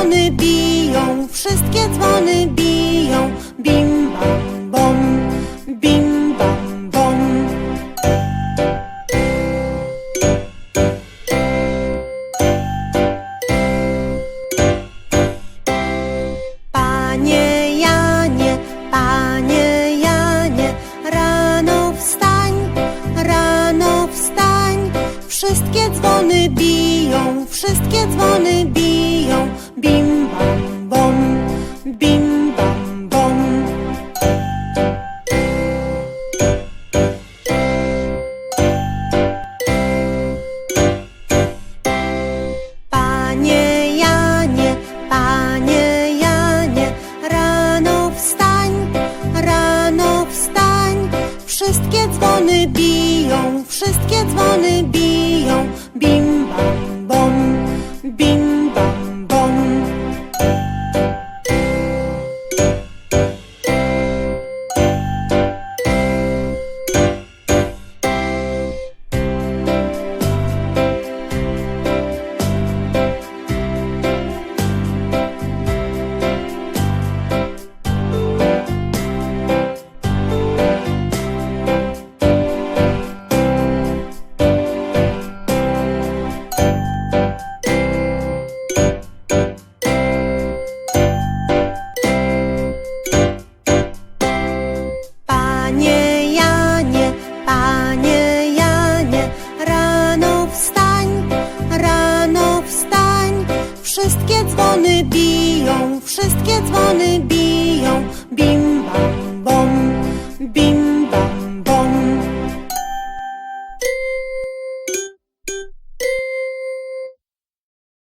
dzwony biją, wszystkie dzwony biją. Bim bam bom, bim bam bom. Panie Janie, panie Janie, rano wstań, rano wstań. Wszystkie dzwony biją, wszystkie dzwony. Bim bam bom, bim bam bom. Panie Janie, panie Janie, rano wstań, rano wstań. Wszystkie dzwony biją, wszystkie dzwony biją. Panie Janie, panie Janie, rano wstań, rano wstań. Wszystkie dzwony biją, wszystkie dzwony biją. Bim bam